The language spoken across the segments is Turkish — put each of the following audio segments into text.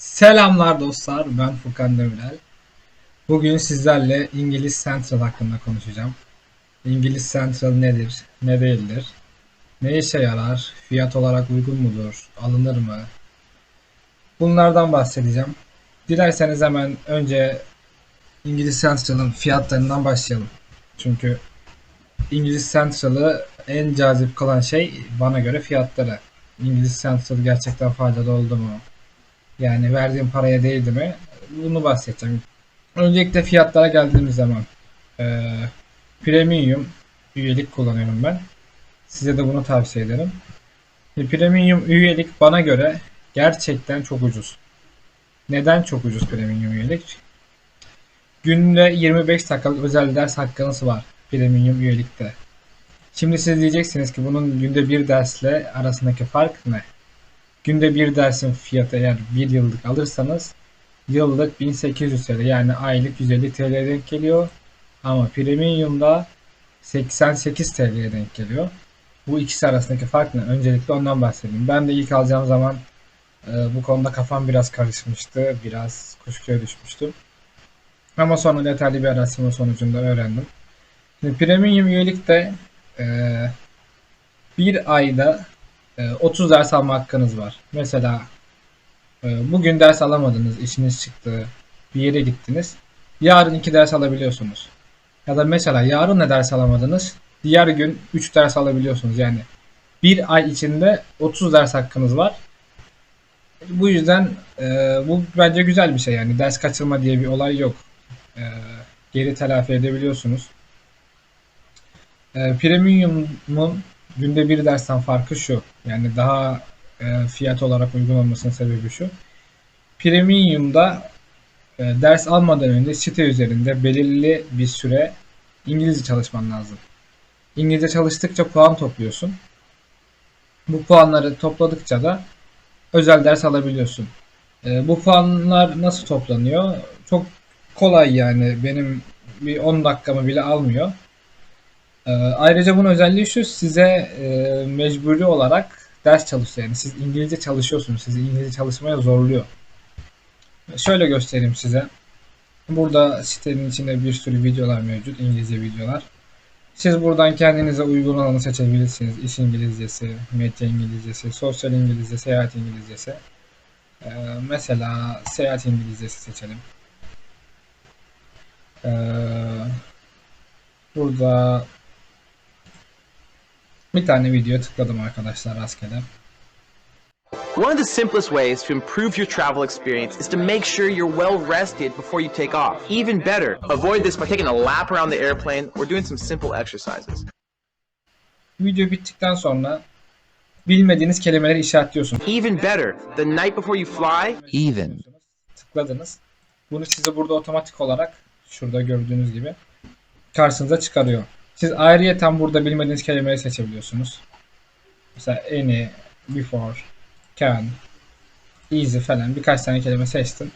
Selamlar dostlar, ben Furkan Demirel. Bugün sizlerle İngiliz Central hakkında konuşacağım. İngiliz Central nedir, ne değildir, ne işe yarar, fiyat olarak uygun mudur, alınır mı? Bunlardan bahsedeceğim. Dilerseniz hemen önce İngiliz Central'ın fiyatlarından başlayalım. Çünkü İngiliz Central'ı en cazip kılan şey bana göre fiyatları. İngiliz Central gerçekten faydalı oldu mu? Yani verdiğim paraya değdi mi? Bunu bahsedeceğim. Öncelikle fiyatlara geldiğimiz zaman eee, premium üyelik kullanıyorum ben. Size de bunu tavsiye ederim. E, Premium üyelik bana göre gerçekten çok ucuz. Neden çok ucuz premium üyelik? Günde 25 dakikalık özel ders hakkınız var premium üyelikte. Şimdi siz diyeceksiniz ki bunun günde bir dersle arasındaki fark ne? Günde bir dersin fiyatı eğer bir yıllık alırsanız yıllık 1800 TL yani aylık 150 TL'ye denk geliyor. Ama premium'da 88 TL'ye denk geliyor. Bu ikisi arasındaki fark ne? Öncelikle ondan bahsedeyim. Ben de ilk alacağım zaman e, bu konuda kafam biraz karışmıştı. Biraz kuşkuya düşmüştüm. Ama sonra detaylı bir araştırma sonucunda öğrendim. Şimdi premium üyelikte e, bir ayda 30 ders alma hakkınız var. Mesela e, bugün ders alamadınız, işiniz çıktı, bir yere gittiniz. Yarın 2 ders alabiliyorsunuz. Ya da mesela yarın ne ders alamadınız, diğer gün 3 ders alabiliyorsunuz. Yani bir ay içinde 30 ders hakkınız var. Bu yüzden e, bu bence güzel bir şey yani ders kaçırma diye bir olay yok. E, geri telafi edebiliyorsunuz. Premium'un günde bir dersten farkı şu. Yani daha e, fiyat olarak uygun olmasının sebebi şu. Premium'da e, ders almadan önce site üzerinde belirli bir süre İngilizce çalışman lazım. İngilizce çalıştıkça puan topluyorsun. Bu puanları topladıkça da özel ders alabiliyorsun. E, bu puanlar nasıl toplanıyor? Çok kolay yani. Benim bir 10 dakikamı bile almıyor. Ee, ayrıca bunun özelliği şu size e, mecburi olarak ders çalışıyor. Yani siz İngilizce çalışıyorsunuz. Sizi İngilizce çalışmaya zorluyor. Şöyle göstereyim size. Burada sitenin içinde bir sürü videolar mevcut. İngilizce videolar. Siz buradan kendinize uygun olanı seçebilirsiniz. İş İngilizcesi, medya İngilizcesi, sosyal İngilizce, seyahat İngilizcesi. Ee, mesela seyahat İngilizcesi seçelim. Ee, burada bir tane video tıkladım arkadaşlar rastgele. One of the simplest ways to improve your travel experience is to make sure you're well rested before you take off. Even better, avoid this by taking a lap around the airplane or doing some simple exercises. Video bittikten sonra bilmediğiniz kelimeleri işaretliyorsunuz. Even better, the night before you fly, Even. Tıkladınız. Bunu size burada otomatik olarak şurada gördüğünüz gibi karşınıza çıkarıyor. Siz ayrıyeten burada bilmediğiniz kelimeleri seçebiliyorsunuz. Mesela any, before, can, easy falan birkaç tane kelime seçtim.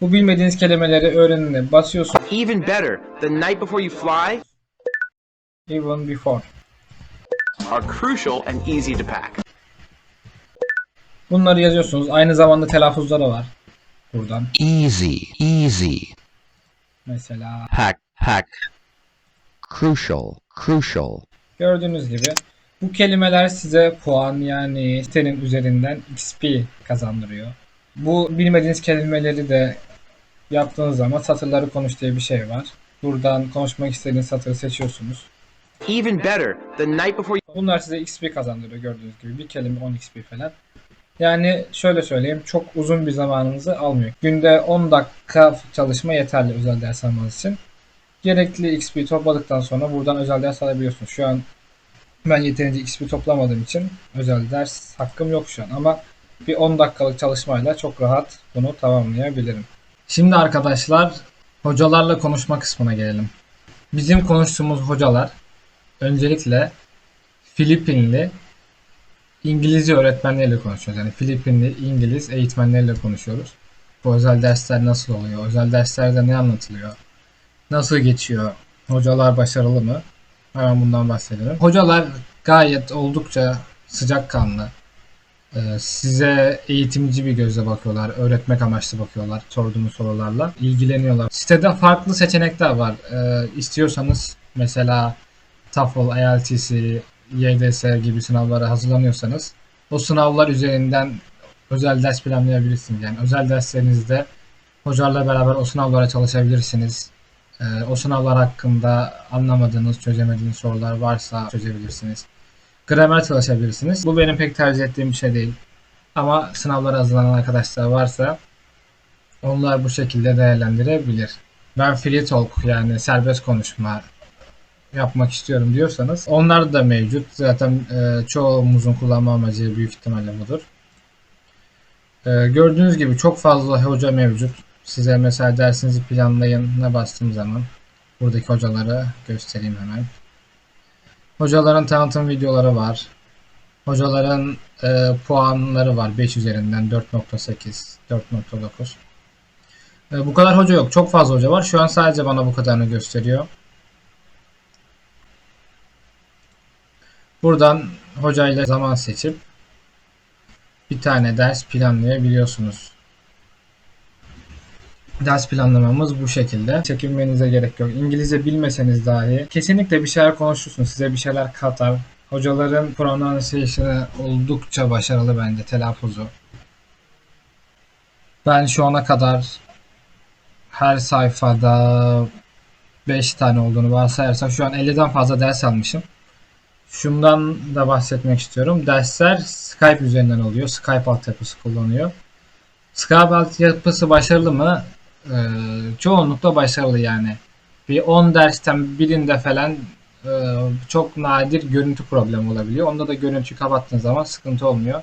Bu bilmediğiniz kelimeleri öğrenene basıyorsun. even better, the night before you fly Even before. are crucial and easy to pack. Bunları yazıyorsunuz. Aynı zamanda telaffuzları var. Buradan. Easy, easy. Mesela Pack, pack. Crucial, crucial. gördüğünüz gibi bu kelimeler size puan yani sitenin üzerinden XP kazandırıyor. Bu bilmediğiniz kelimeleri de yaptığınız zaman satırları konuş diye bir şey var. Buradan konuşmak istediğiniz satırı seçiyorsunuz. Even better, the night before Bunlar size XP kazandırıyor gördüğünüz gibi. Bir kelime 10 XP falan. Yani şöyle söyleyeyim çok uzun bir zamanınızı almıyor. Günde 10 dakika çalışma yeterli özel ders almanız için. Gerekli XP topladıktan sonra buradan özel ders alabiliyorsunuz. Şu an ben yeterince XP toplamadığım için özel ders hakkım yok şu an ama bir 10 dakikalık çalışmayla çok rahat bunu tamamlayabilirim. Şimdi arkadaşlar hocalarla konuşma kısmına gelelim. Bizim konuştuğumuz hocalar öncelikle Filipinli İngilizce öğretmenleriyle konuşuyoruz. Yani Filipinli İngiliz eğitmenleriyle konuşuyoruz. Bu özel dersler nasıl oluyor? Özel derslerde ne anlatılıyor? Nasıl geçiyor? Hocalar başarılı mı? Hemen bundan bahsedelim. Hocalar gayet oldukça sıcakkanlı. Ee, size eğitimci bir gözle bakıyorlar, öğretmek amaçlı bakıyorlar sorduğunuz sorularla. ilgileniyorlar. Sitede farklı seçenekler var. Ee, istiyorsanız mesela TOEFL, IELTS, YDS gibi sınavlara hazırlanıyorsanız o sınavlar üzerinden özel ders planlayabilirsiniz. Yani özel derslerinizde hocalarla beraber o sınavlara çalışabilirsiniz. Ee, o sınavlar hakkında anlamadığınız, çözemediğiniz sorular varsa çözebilirsiniz. Gramer çalışabilirsiniz. Bu benim pek tercih ettiğim bir şey değil. Ama sınavlara hazırlanan arkadaşlar varsa onlar bu şekilde değerlendirebilir. Ben free talk yani serbest konuşma yapmak istiyorum diyorsanız onlar da mevcut. Zaten e, çoğumuzun kullanma amacı büyük ihtimalle budur. E, gördüğünüz gibi çok fazla hoca mevcut. Size mesela dersinizi planlayın ne bastığım zaman buradaki hocaları göstereyim hemen. Hocaların tanıtım videoları var. Hocaların e, puanları var 5 üzerinden 4.8, 4.9. E, bu kadar hoca yok. Çok fazla hoca var. Şu an sadece bana bu kadarını gösteriyor. Buradan hocayla zaman seçip bir tane ders planlayabiliyorsunuz. Ders planlamamız bu şekilde. Çekinmenize gerek yok. İngilizce bilmeseniz dahi kesinlikle bir şeyler konuşursunuz. Size bir şeyler katar. Hocaların pronunciation'ı oldukça başarılı bence telaffuzu. Ben şu ana kadar her sayfada 5 tane olduğunu varsayarsak şu an 50'den fazla ders almışım. Şundan da bahsetmek istiyorum. Dersler Skype üzerinden oluyor. Skype altyapısı kullanıyor. Skype altyapısı başarılı mı? Ee, çoğunlukla başarılı yani. Bir 10 dersten birinde falan e, çok nadir görüntü problemi olabiliyor. Onda da görüntüyü kapattığınız zaman sıkıntı olmuyor.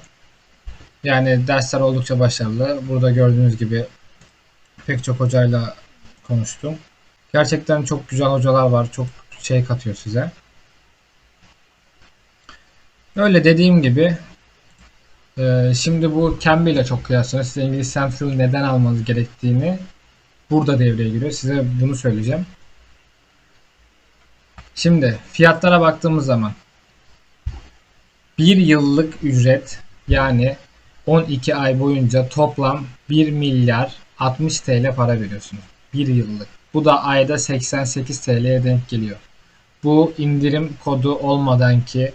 Yani dersler oldukça başarılı. Burada gördüğünüz gibi pek çok hocayla konuştum. Gerçekten çok güzel hocalar var. Çok şey katıyor size. Öyle dediğim gibi e, şimdi bu Cambly ile çok kıyaslanıyor. Size İngiliz Central neden almanız gerektiğini burada devreye giriyor. Size bunu söyleyeceğim. Şimdi fiyatlara baktığımız zaman bir yıllık ücret yani 12 ay boyunca toplam 1 milyar 60 TL para veriyorsunuz. Bir yıllık. Bu da ayda 88 TL'ye denk geliyor. Bu indirim kodu olmadan ki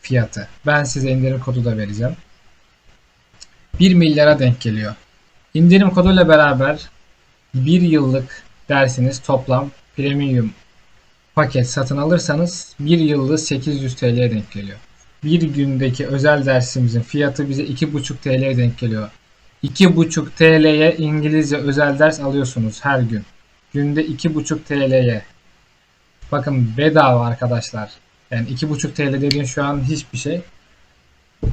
fiyatı. Ben size indirim kodu da vereceğim. 1 milyara denk geliyor. İndirim koduyla beraber 1 yıllık dersiniz toplam premium paket satın alırsanız 1 yıllık 800 TL'ye denk geliyor. Bir gündeki özel dersimizin fiyatı bize 2,5 TL'ye denk geliyor. 2,5 TL'ye İngilizce özel ders alıyorsunuz her gün. Günde 2,5 TL'ye. Bakın bedava arkadaşlar. Yani 2,5 TL dediğin şu an hiçbir şey.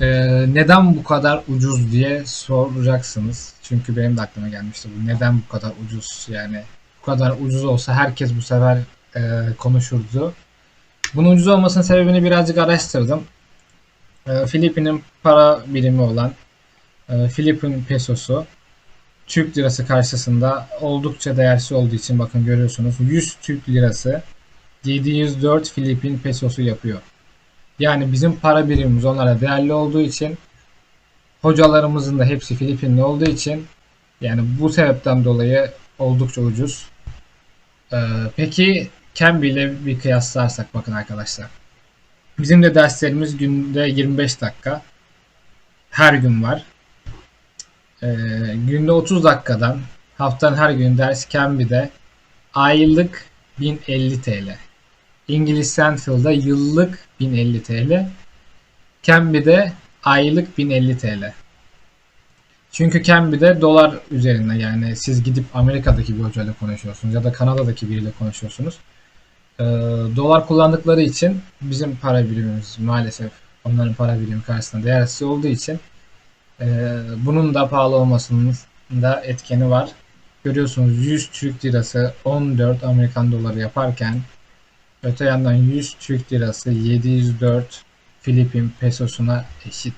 Ee, neden bu kadar ucuz diye soracaksınız. Çünkü benim de aklıma gelmişti bu. Neden bu kadar ucuz yani? Bu kadar ucuz olsa herkes bu sefer e, konuşurdu. Bunun ucuz olmasının sebebini birazcık araştırdım. E, Filipin'in para birimi olan e, Filipin pesosu Türk lirası karşısında oldukça değersiz olduğu için bakın görüyorsunuz 100 Türk lirası 704 Filipin pesosu yapıyor. Yani bizim para birimimiz onlara değerli olduğu için hocalarımızın da hepsi Filipinli olduğu için yani bu sebepten dolayı oldukça ucuz. Ee, peki Cambly ile bir kıyaslarsak bakın arkadaşlar. Bizim de derslerimiz günde 25 dakika. Her gün var. Ee, günde 30 dakikadan haftanın her gün ders Cambly'de aylık 1050 TL. İngiliz Central'da yıllık 1050 TL. Cambly'de aylık 1050 TL. Çünkü Cambly'de dolar üzerinden yani siz gidip Amerika'daki bir hocayla konuşuyorsunuz ya da Kanada'daki biriyle konuşuyorsunuz. Ee, dolar kullandıkları için bizim para birimimiz maalesef onların para birimi karşısında değersiz olduğu için e, bunun da pahalı olmasının da etkeni var. Görüyorsunuz 100 Türk lirası 14 Amerikan doları yaparken öte yandan 100 Türk lirası 704 Filipin pesosuna eşit.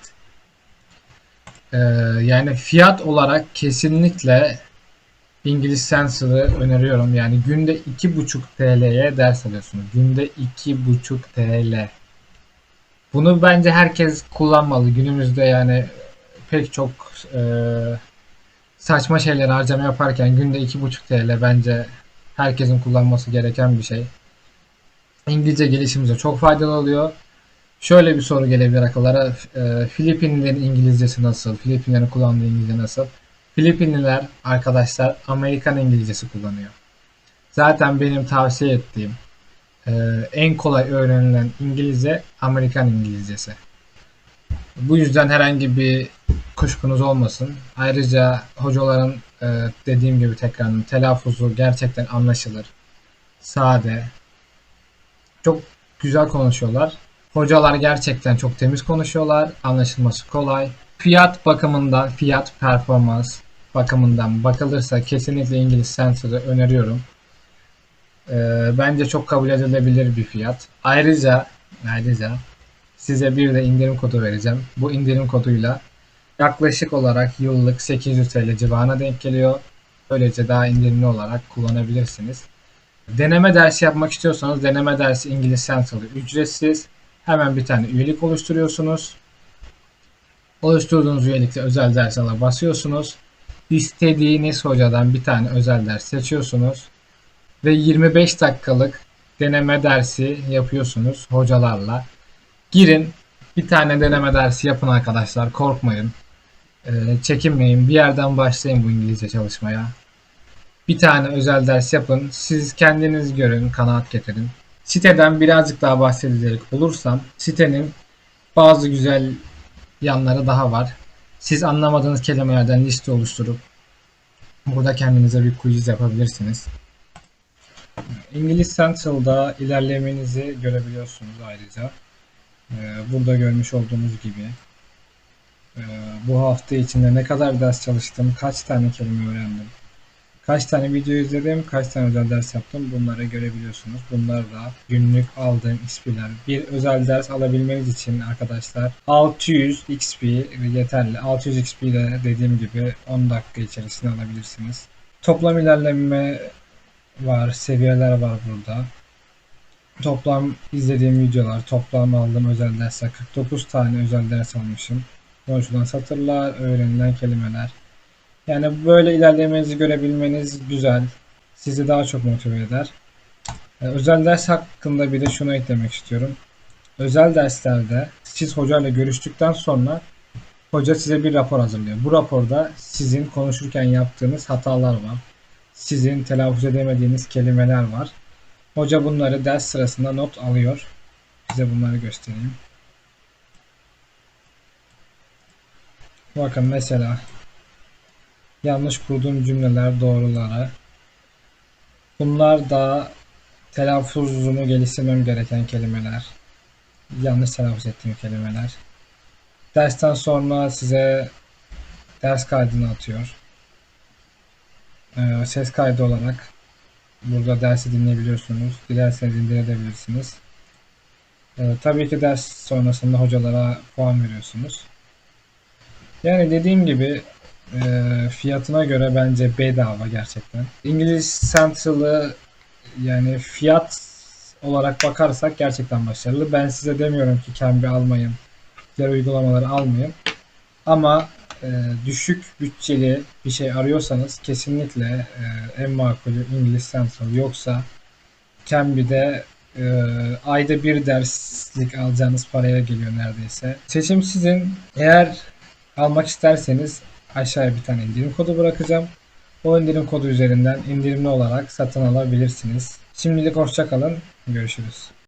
Ee, yani fiyat olarak kesinlikle İngiliz Sensor'ı öneriyorum. Yani günde 2,5 TL'ye ders alıyorsunuz. Günde 2,5 TL. Bunu bence herkes kullanmalı. Günümüzde yani pek çok e, saçma şeyler harcama yaparken günde 2,5 TL bence herkesin kullanması gereken bir şey. İngilizce gelişimize çok faydalı oluyor. Şöyle bir soru gelebilir akıllara. E, Filipinlilerin İngilizcesi nasıl? Filipinlerin kullandığı İngilizce nasıl? Filipinliler arkadaşlar Amerikan İngilizcesi kullanıyor. Zaten benim tavsiye ettiğim e, en kolay öğrenilen İngilizce Amerikan İngilizcesi. Bu yüzden herhangi bir kuşkunuz olmasın. Ayrıca hocaların e, dediğim gibi tekrar telaffuzu gerçekten anlaşılır. Sade. Çok güzel konuşuyorlar. Hocalar gerçekten çok temiz konuşuyorlar. Anlaşılması kolay. Fiyat bakımından, fiyat performans bakımından bakılırsa kesinlikle İngiliz Center'ı öneriyorum. Ee, bence çok kabul edilebilir bir fiyat. Ayrıca ayrıca size bir de indirim kodu vereceğim. Bu indirim koduyla yaklaşık olarak yıllık 800 TL civarına denk geliyor. Böylece daha indirimli olarak kullanabilirsiniz. Deneme dersi yapmak istiyorsanız deneme dersi İngiliz Central'ı ücretsiz. Hemen bir tane üyelik oluşturuyorsunuz. Oluşturduğunuz üyelikte özel ders ala basıyorsunuz. İstediğiniz hocadan bir tane özel ders seçiyorsunuz. Ve 25 dakikalık deneme dersi yapıyorsunuz hocalarla. Girin bir tane deneme dersi yapın arkadaşlar korkmayın. Ee, çekinmeyin bir yerden başlayın bu İngilizce çalışmaya. Bir tane özel ders yapın. Siz kendiniz görün, kanaat getirin. Siteden birazcık daha bahsedecek olursam sitenin bazı güzel yanları daha var. Siz anlamadığınız kelimelerden liste oluşturup burada kendinize bir quiz yapabilirsiniz. İngiliz Central'da ilerlemenizi görebiliyorsunuz ayrıca. Ee, Burada görmüş olduğunuz gibi ee, bu hafta içinde ne kadar ders çalıştım, kaç tane kelime öğrendim, kaç tane video izledim, kaç tane özel ders yaptım bunları görebiliyorsunuz. Bunlar da günlük aldığım XP'ler. Bir özel ders alabilmeniz için arkadaşlar 600 XP yeterli. 600 XP de dediğim gibi 10 dakika içerisinde alabilirsiniz. Toplam ilerleme var, seviyeler var burada. Toplam izlediğim videolar, toplam aldığım özel dersler 49 tane özel ders almışım. Konuşulan satırlar, öğrenilen kelimeler. Yani böyle ilerlemenizi görebilmeniz güzel. Sizi daha çok motive eder. Ee, Özel ders hakkında bir de şunu eklemek istiyorum. Özel derslerde siz hocayla görüştükten sonra hoca size bir rapor hazırlıyor. Bu raporda sizin konuşurken yaptığınız hatalar var. Sizin telaffuz edemediğiniz kelimeler var. Hoca bunları ders sırasında not alıyor. Size bunları göstereyim. Bakın mesela yanlış kurduğum cümleler doğruları. Bunlar da telaffuzumu geliştirmem gereken kelimeler. Yanlış telaffuz ettiğim kelimeler. Dersten sonra size ders kaydını atıyor. Ee, ses kaydı olarak burada dersi dinleyebiliyorsunuz. Dilerseniz indirebilirsiniz. Ee, tabii ki ders sonrasında hocalara puan veriyorsunuz. Yani dediğim gibi e, fiyatına göre bence bedava gerçekten. İngiliz Central'ı yani fiyat olarak bakarsak gerçekten başarılı. Ben size demiyorum ki Cambly almayın, diğer uygulamaları almayın. Ama e, düşük bütçeli bir şey arıyorsanız kesinlikle e, en makulü İngiliz Central yoksa Cambly'de e, ayda bir derslik alacağınız paraya geliyor neredeyse. Seçim sizin. Eğer almak isterseniz aşağıya bir tane indirim kodu bırakacağım. O indirim kodu üzerinden indirimli olarak satın alabilirsiniz. Şimdilik hoşça kalın. Görüşürüz.